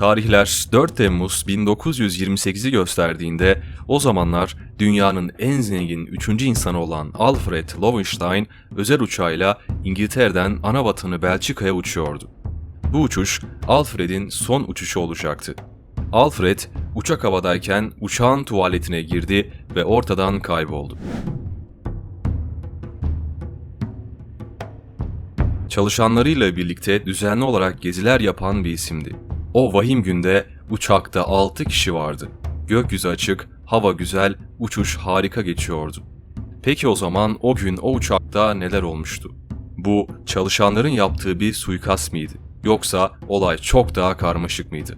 Tarihler 4 Temmuz 1928'i gösterdiğinde o zamanlar dünyanın en zengin 3. insanı olan Alfred Lowenstein özel uçağıyla İngiltere'den ana vatanı Belçika'ya uçuyordu. Bu uçuş Alfred'in son uçuşu olacaktı. Alfred uçak havadayken uçağın tuvaletine girdi ve ortadan kayboldu. Çalışanlarıyla birlikte düzenli olarak geziler yapan bir isimdi. O vahim günde uçakta 6 kişi vardı. Gökyüzü açık, hava güzel, uçuş harika geçiyordu. Peki o zaman o gün o uçakta neler olmuştu? Bu çalışanların yaptığı bir suikast mıydı? Yoksa olay çok daha karmaşık mıydı?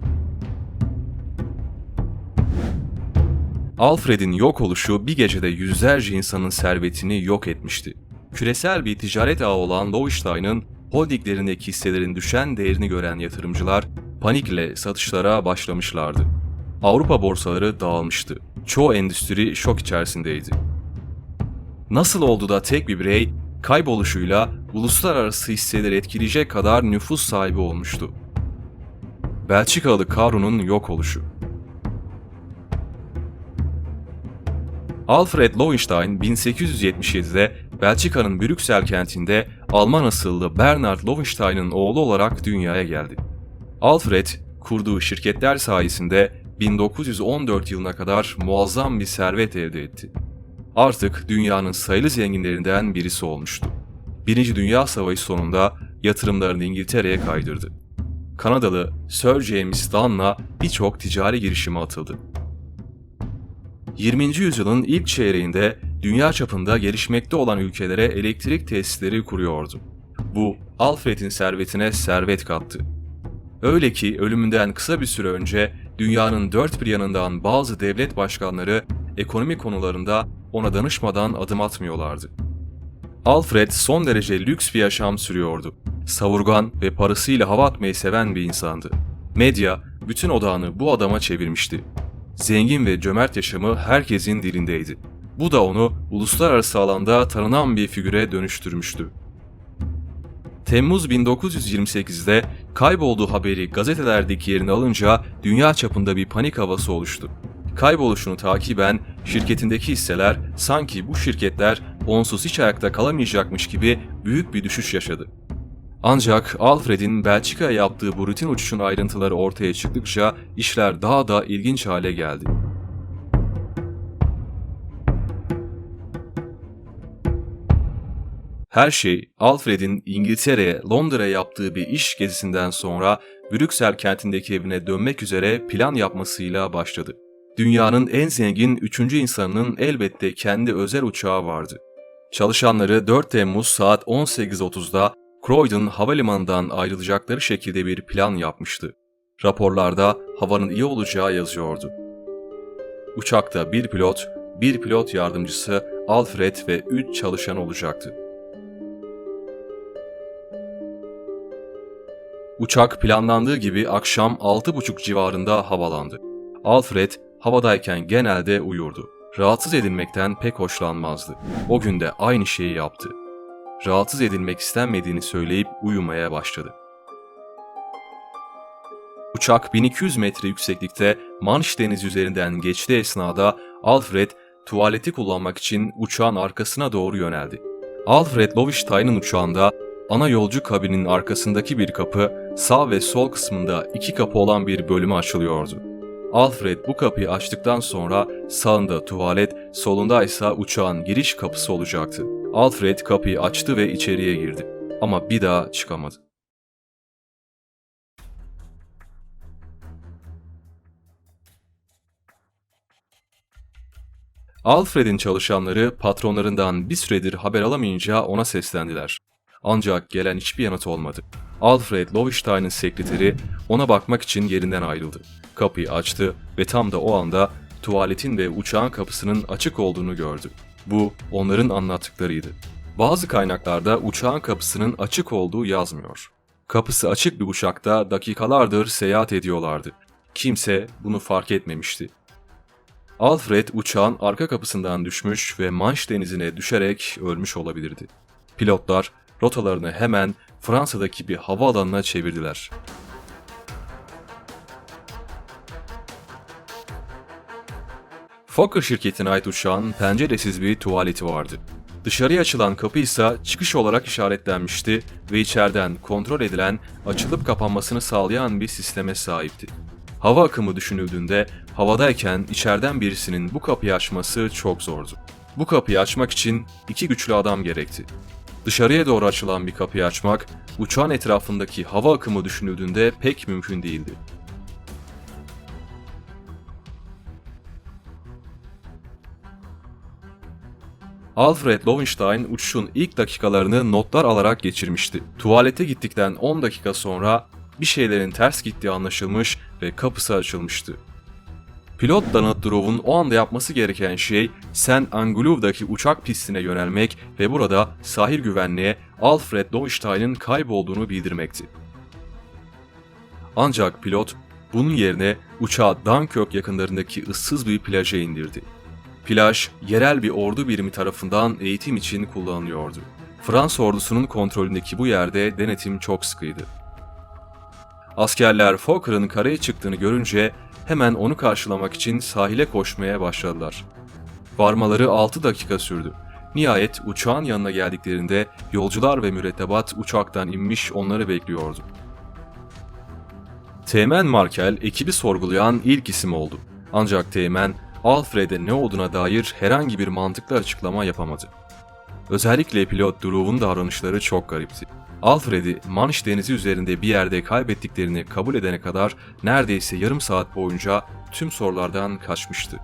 Alfred'in yok oluşu bir gecede yüzlerce insanın servetini yok etmişti. Küresel bir ticaret ağı olan Lowenstein'ın holdinglerindeki hisselerin düşen değerini gören yatırımcılar panikle satışlara başlamışlardı. Avrupa borsaları dağılmıştı. Çoğu endüstri şok içerisindeydi. Nasıl oldu da tek bir birey kayboluşuyla uluslararası hisseleri etkileyecek kadar nüfus sahibi olmuştu? Belçikalı Karun'un yok oluşu. Alfred Lowenstein 1877'de Belçika'nın Brüksel kentinde Alman asıllı Bernard Lowenstein'ın oğlu olarak dünyaya geldi. Alfred, kurduğu şirketler sayesinde 1914 yılına kadar muazzam bir servet elde etti. Artık dünyanın sayılı zenginlerinden birisi olmuştu. Birinci Dünya Savaşı sonunda yatırımlarını İngiltere'ye kaydırdı. Kanadalı Sir James Dunn'la birçok ticari girişime atıldı. 20. yüzyılın ilk çeyreğinde dünya çapında gelişmekte olan ülkelere elektrik tesisleri kuruyordu. Bu, Alfred'in servetine servet kattı. Öyle ki ölümünden kısa bir süre önce dünyanın dört bir yanından bazı devlet başkanları ekonomi konularında ona danışmadan adım atmıyorlardı. Alfred son derece lüks bir yaşam sürüyordu. Savurgan ve parasıyla hava atmayı seven bir insandı. Medya bütün odağını bu adama çevirmişti. Zengin ve cömert yaşamı herkesin dilindeydi. Bu da onu uluslararası alanda tanınan bir figüre dönüştürmüştü. Temmuz 1928'de kaybolduğu haberi gazetelerdeki yerini alınca dünya çapında bir panik havası oluştu. Kayboluşunu takiben şirketindeki hisseler sanki bu şirketler onsuz hiç ayakta kalamayacakmış gibi büyük bir düşüş yaşadı. Ancak Alfred'in Belçika'ya yaptığı bu rutin uçuşun ayrıntıları ortaya çıktıkça işler daha da ilginç hale geldi. Her şey Alfred'in İngiltere'ye, Londra'ya yaptığı bir iş gezisinden sonra Brüksel kentindeki evine dönmek üzere plan yapmasıyla başladı. Dünyanın en zengin üçüncü insanının elbette kendi özel uçağı vardı. Çalışanları 4 Temmuz saat 18.30'da Croydon havalimanından ayrılacakları şekilde bir plan yapmıştı. Raporlarda havanın iyi olacağı yazıyordu. Uçakta bir pilot, bir pilot yardımcısı, Alfred ve 3 çalışan olacaktı. Uçak planlandığı gibi akşam 6.30 civarında havalandı. Alfred havadayken genelde uyurdu. Rahatsız edilmekten pek hoşlanmazdı. O gün de aynı şeyi yaptı. Rahatsız edilmek istenmediğini söyleyip uyumaya başladı. Uçak 1200 metre yükseklikte Manş Denizi üzerinden geçtiği esnada Alfred tuvaleti kullanmak için uçağın arkasına doğru yöneldi. Alfred Lowenstein'ın uçağında ana yolcu kabinin arkasındaki bir kapı sağ ve sol kısmında iki kapı olan bir bölümü açılıyordu. Alfred bu kapıyı açtıktan sonra sağında tuvalet, solunda ise uçağın giriş kapısı olacaktı. Alfred kapıyı açtı ve içeriye girdi. Ama bir daha çıkamadı. Alfred'in çalışanları patronlarından bir süredir haber alamayınca ona seslendiler. Ancak gelen hiçbir yanıt olmadı. Alfred Lowenstein'ın sekreteri ona bakmak için yerinden ayrıldı. Kapıyı açtı ve tam da o anda tuvaletin ve uçağın kapısının açık olduğunu gördü. Bu onların anlattıklarıydı. Bazı kaynaklarda uçağın kapısının açık olduğu yazmıyor. Kapısı açık bir uçakta dakikalardır seyahat ediyorlardı. Kimse bunu fark etmemişti. Alfred uçağın arka kapısından düşmüş ve Manş denizine düşerek ölmüş olabilirdi. Pilotlar rotalarını hemen Fransa'daki bir havaalanına çevirdiler. Fokker şirketine ait uçağın penceresiz bir tuvaleti vardı. Dışarıya açılan kapı ise çıkış olarak işaretlenmişti ve içeriden kontrol edilen, açılıp kapanmasını sağlayan bir sisteme sahipti. Hava akımı düşünüldüğünde havadayken içeriden birisinin bu kapıyı açması çok zordu. Bu kapıyı açmak için iki güçlü adam gerekti. Dışarıya doğru açılan bir kapıyı açmak, uçağın etrafındaki hava akımı düşünüldüğünde pek mümkün değildi. Alfred Lowenstein uçuşun ilk dakikalarını notlar alarak geçirmişti. Tuvalete gittikten 10 dakika sonra bir şeylerin ters gittiği anlaşılmış ve kapısı açılmıştı. Pilot Donald Drove'un o anda yapması gereken şey San Anguluv'daki uçak pistine yönelmek ve burada sahil güvenliğe Alfred Lowenstein'ın kaybolduğunu bildirmekti. Ancak pilot bunun yerine uçağı Dunkirk yakınlarındaki ıssız bir plaja indirdi. Plaj, yerel bir ordu birimi tarafından eğitim için kullanılıyordu. Fransız ordusunun kontrolündeki bu yerde denetim çok sıkıydı. Askerler Fokker'ın karaya çıktığını görünce hemen onu karşılamak için sahile koşmaya başladılar. Varmaları 6 dakika sürdü. Nihayet uçağın yanına geldiklerinde yolcular ve mürettebat uçaktan inmiş onları bekliyordu. Teğmen Markel ekibi sorgulayan ilk isim oldu. Ancak Teğmen Alfred'e ne olduğuna dair herhangi bir mantıklı açıklama yapamadı. Özellikle pilot Drew'un davranışları çok garipti. Alfred'i Manş denizi üzerinde bir yerde kaybettiklerini kabul edene kadar neredeyse yarım saat boyunca tüm sorulardan kaçmıştı.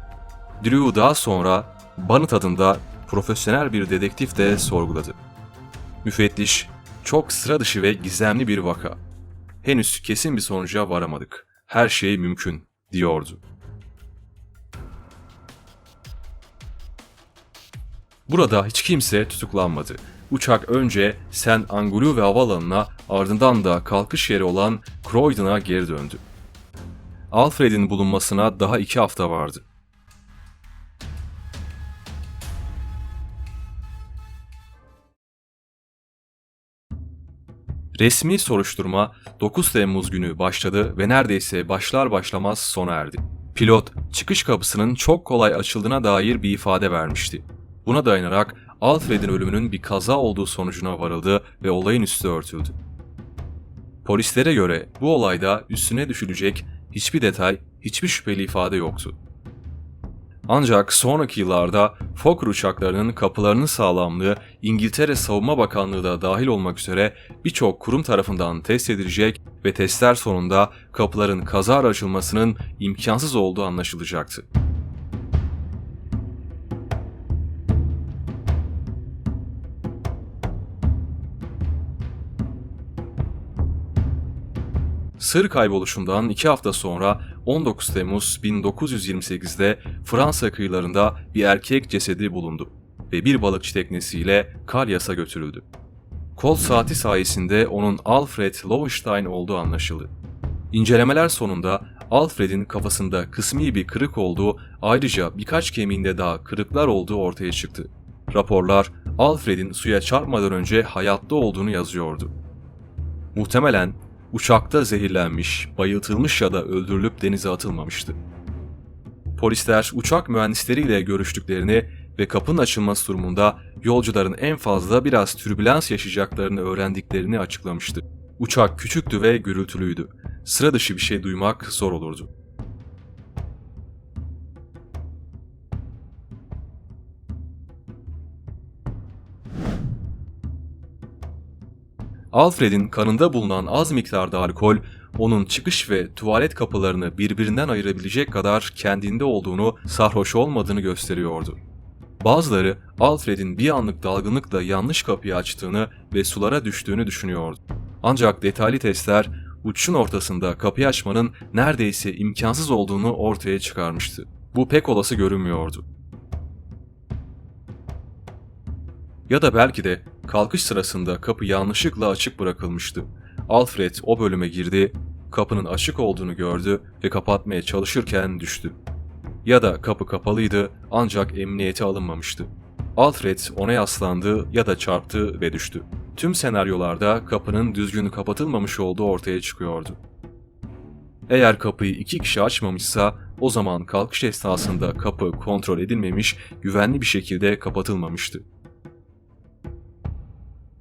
Drew daha sonra Banıt adında profesyonel bir dedektif de sorguladı. Müfettiş, çok sıra dışı ve gizemli bir vaka. Henüz kesin bir sonuca varamadık. Her şey mümkün, diyordu. Burada hiç kimse tutuklanmadı. Uçak önce San Angulu havaalanına ardından da kalkış yeri olan Croydon'a geri döndü. Alfred'in bulunmasına daha iki hafta vardı. Resmi soruşturma 9 Temmuz günü başladı ve neredeyse başlar başlamaz sona erdi. Pilot, çıkış kapısının çok kolay açıldığına dair bir ifade vermişti. Buna dayanarak Alfred'in ölümünün bir kaza olduğu sonucuna varıldı ve olayın üstü örtüldü. Polislere göre bu olayda üstüne düşülecek hiçbir detay, hiçbir şüpheli ifade yoktu. Ancak sonraki yıllarda Fokker uçaklarının kapılarının sağlamlığı İngiltere Savunma Bakanlığı da dahil olmak üzere birçok kurum tarafından test edilecek ve testler sonunda kapıların kazara açılmasının imkansız olduğu anlaşılacaktı. Sır kayboluşundan iki hafta sonra 19 Temmuz 1928'de Fransa kıyılarında bir erkek cesedi bulundu ve bir balıkçı teknesiyle Kalyas'a götürüldü. Kol saati sayesinde onun Alfred Lowenstein olduğu anlaşıldı. İncelemeler sonunda Alfred'in kafasında kısmi bir kırık olduğu ayrıca birkaç kemiğinde daha kırıklar olduğu ortaya çıktı. Raporlar Alfred'in suya çarpmadan önce hayatta olduğunu yazıyordu. Muhtemelen uçakta zehirlenmiş, bayıltılmış ya da öldürülüp denize atılmamıştı. Polisler uçak mühendisleriyle görüştüklerini ve kapının açılması durumunda yolcuların en fazla biraz türbülans yaşayacaklarını öğrendiklerini açıklamıştı. Uçak küçüktü ve gürültülüydü. Sıra dışı bir şey duymak zor olurdu. Alfred'in kanında bulunan az miktarda alkol, onun çıkış ve tuvalet kapılarını birbirinden ayırabilecek kadar kendinde olduğunu, sarhoş olmadığını gösteriyordu. Bazıları Alfred'in bir anlık dalgınlıkla yanlış kapıyı açtığını ve sulara düştüğünü düşünüyordu. Ancak detaylı testler uçuşun ortasında kapıyı açmanın neredeyse imkansız olduğunu ortaya çıkarmıştı. Bu pek olası görünmüyordu. Ya da belki de kalkış sırasında kapı yanlışlıkla açık bırakılmıştı. Alfred o bölüme girdi, kapının açık olduğunu gördü ve kapatmaya çalışırken düştü. Ya da kapı kapalıydı ancak emniyete alınmamıştı. Alfred ona yaslandı ya da çarptı ve düştü. Tüm senaryolarda kapının düzgün kapatılmamış olduğu ortaya çıkıyordu. Eğer kapıyı iki kişi açmamışsa o zaman kalkış esnasında kapı kontrol edilmemiş, güvenli bir şekilde kapatılmamıştı.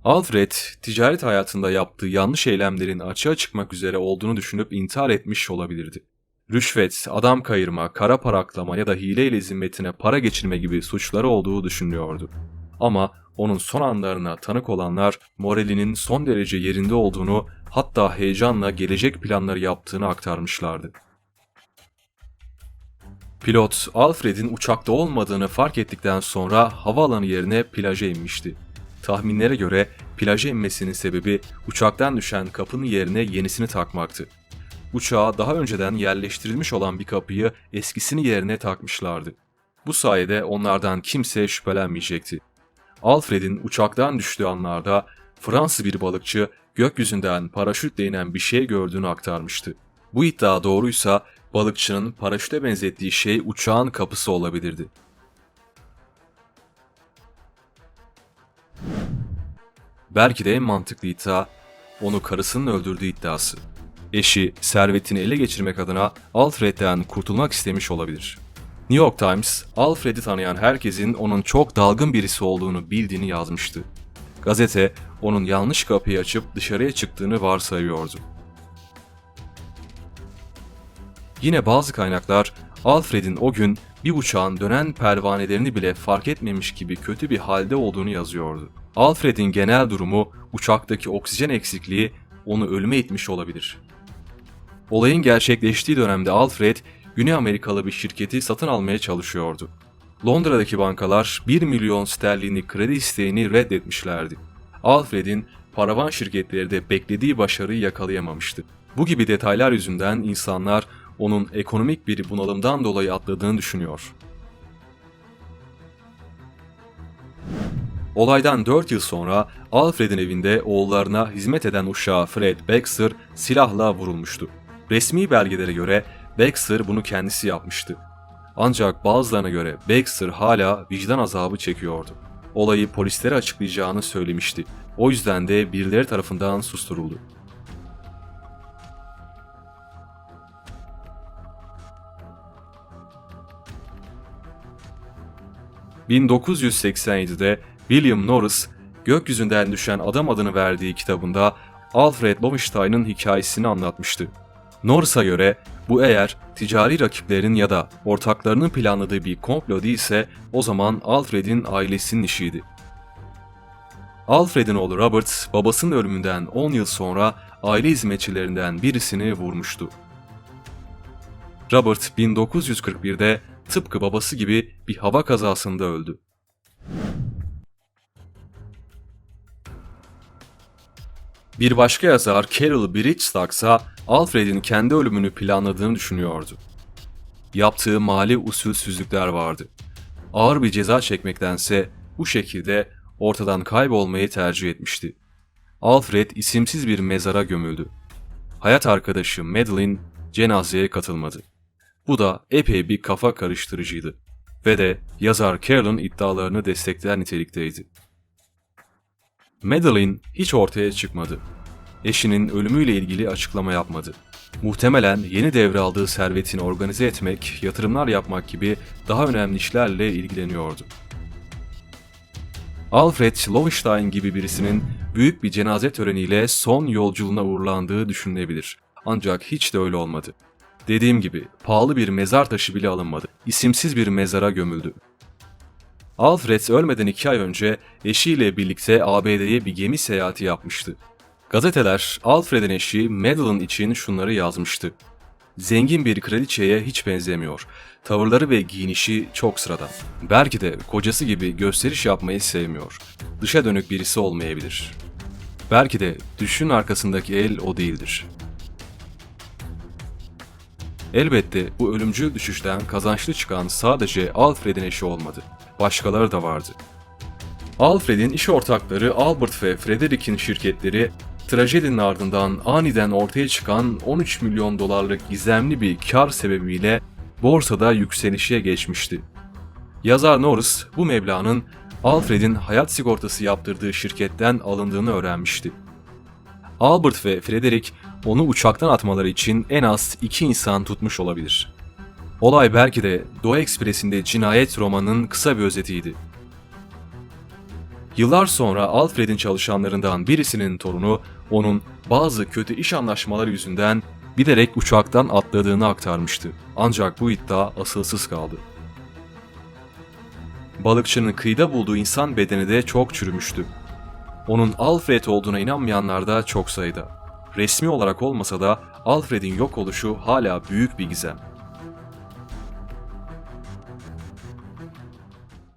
Alfred, ticaret hayatında yaptığı yanlış eylemlerin açığa çıkmak üzere olduğunu düşünüp intihar etmiş olabilirdi. Rüşvet, adam kayırma, kara para aklama ya da hileyle zimmetine para geçirme gibi suçları olduğu düşünülüyordu. Ama onun son anlarına tanık olanlar moralinin son derece yerinde olduğunu hatta heyecanla gelecek planları yaptığını aktarmışlardı. Pilot, Alfred'in uçakta olmadığını fark ettikten sonra havaalanı yerine plaja inmişti. Tahminlere göre plaja inmesinin sebebi uçaktan düşen kapının yerine yenisini takmaktı. Uçağa daha önceden yerleştirilmiş olan bir kapıyı eskisini yerine takmışlardı. Bu sayede onlardan kimse şüphelenmeyecekti. Alfred'in uçaktan düştüğü anlarda Fransız bir balıkçı gökyüzünden paraşütle inen bir şey gördüğünü aktarmıştı. Bu iddia doğruysa balıkçının paraşüte benzettiği şey uçağın kapısı olabilirdi. Belki de en mantıklı iddia onu karısının öldürdüğü iddiası. Eşi servetini ele geçirmek adına Alfred'den kurtulmak istemiş olabilir. New York Times, Alfred'i tanıyan herkesin onun çok dalgın birisi olduğunu bildiğini yazmıştı. Gazete, onun yanlış kapıyı açıp dışarıya çıktığını varsayıyordu. Yine bazı kaynaklar, Alfred'in o gün bir uçağın dönen pervanelerini bile fark etmemiş gibi kötü bir halde olduğunu yazıyordu. Alfred'in genel durumu, uçaktaki oksijen eksikliği onu ölüme itmiş olabilir. Olayın gerçekleştiği dönemde Alfred, Güney Amerikalı bir şirketi satın almaya çalışıyordu. Londra'daki bankalar 1 milyon sterlinlik kredi isteğini reddetmişlerdi. Alfred'in paravan şirketleri de beklediği başarıyı yakalayamamıştı. Bu gibi detaylar yüzünden insanlar onun ekonomik bir bunalımdan dolayı atladığını düşünüyor. Olaydan 4 yıl sonra Alfred'in evinde oğullarına hizmet eden uşağı Fred Baxter silahla vurulmuştu. Resmi belgelere göre Baxter bunu kendisi yapmıştı. Ancak bazılarına göre Baxter hala vicdan azabı çekiyordu. Olayı polislere açıklayacağını söylemişti. O yüzden de birileri tarafından susturuldu. ...1987'de William Norris, gökyüzünden düşen adam adını verdiği kitabında Alfred Lowenstein'ın hikayesini anlatmıştı. Norris'a göre bu eğer ticari rakiplerin ya da ortaklarının planladığı bir komplo değilse o zaman Alfred'in ailesinin işiydi. Alfred'in oğlu Robert babasının ölümünden 10 yıl sonra aile hizmetçilerinden birisini vurmuştu. Robert 1941'de tıpkı babası gibi bir hava kazasında öldü. Bir başka yazar Carol Bridgestad ise Alfred'in kendi ölümünü planladığını düşünüyordu. Yaptığı mali usulsüzlükler vardı. Ağır bir ceza çekmektense bu şekilde ortadan kaybolmayı tercih etmişti. Alfred isimsiz bir mezara gömüldü. Hayat arkadaşı Madeline cenazeye katılmadı. Bu da epey bir kafa karıştırıcıydı ve de yazar Carol'ın iddialarını destekler nitelikteydi. Madeline hiç ortaya çıkmadı. Eşinin ölümüyle ilgili açıklama yapmadı. Muhtemelen yeni devraldığı servetini organize etmek, yatırımlar yapmak gibi daha önemli işlerle ilgileniyordu. Alfred Lowenstein gibi birisinin büyük bir cenaze töreniyle son yolculuğuna uğurlandığı düşünülebilir. Ancak hiç de öyle olmadı. Dediğim gibi pahalı bir mezar taşı bile alınmadı. İsimsiz bir mezara gömüldü. Alfred ölmeden iki ay önce eşiyle birlikte ABD'ye bir gemi seyahati yapmıştı. Gazeteler Alfred'in eşi Madeline için şunları yazmıştı. Zengin bir kraliçeye hiç benzemiyor. Tavırları ve giyinişi çok sıradan. Belki de kocası gibi gösteriş yapmayı sevmiyor. Dışa dönük birisi olmayabilir. Belki de düşün arkasındaki el o değildir. Elbette bu ölümcül düşüşten kazançlı çıkan sadece Alfred'in eşi olmadı. Başkaları da vardı. Alfred'in iş ortakları Albert ve Frederick'in şirketleri trajedinin ardından aniden ortaya çıkan 13 milyon dolarlık gizemli bir kar sebebiyle borsada yükselişe geçmişti. Yazar Norris bu meblağın Alfred'in hayat sigortası yaptırdığı şirketten alındığını öğrenmişti. Albert ve Frederick onu uçaktan atmaları için en az iki insan tutmuş olabilir. Olay belki de Doğu Ekspresi'nde cinayet romanının kısa bir özetiydi. Yıllar sonra Alfred'in çalışanlarından birisinin torunu onun bazı kötü iş anlaşmaları yüzünden bilerek uçaktan atladığını aktarmıştı. Ancak bu iddia asılsız kaldı. Balıkçının kıyıda bulduğu insan bedeni de çok çürümüştü. Onun Alfred olduğuna inanmayanlar da çok sayıda. Resmi olarak olmasa da Alfred'in yok oluşu hala büyük bir gizem.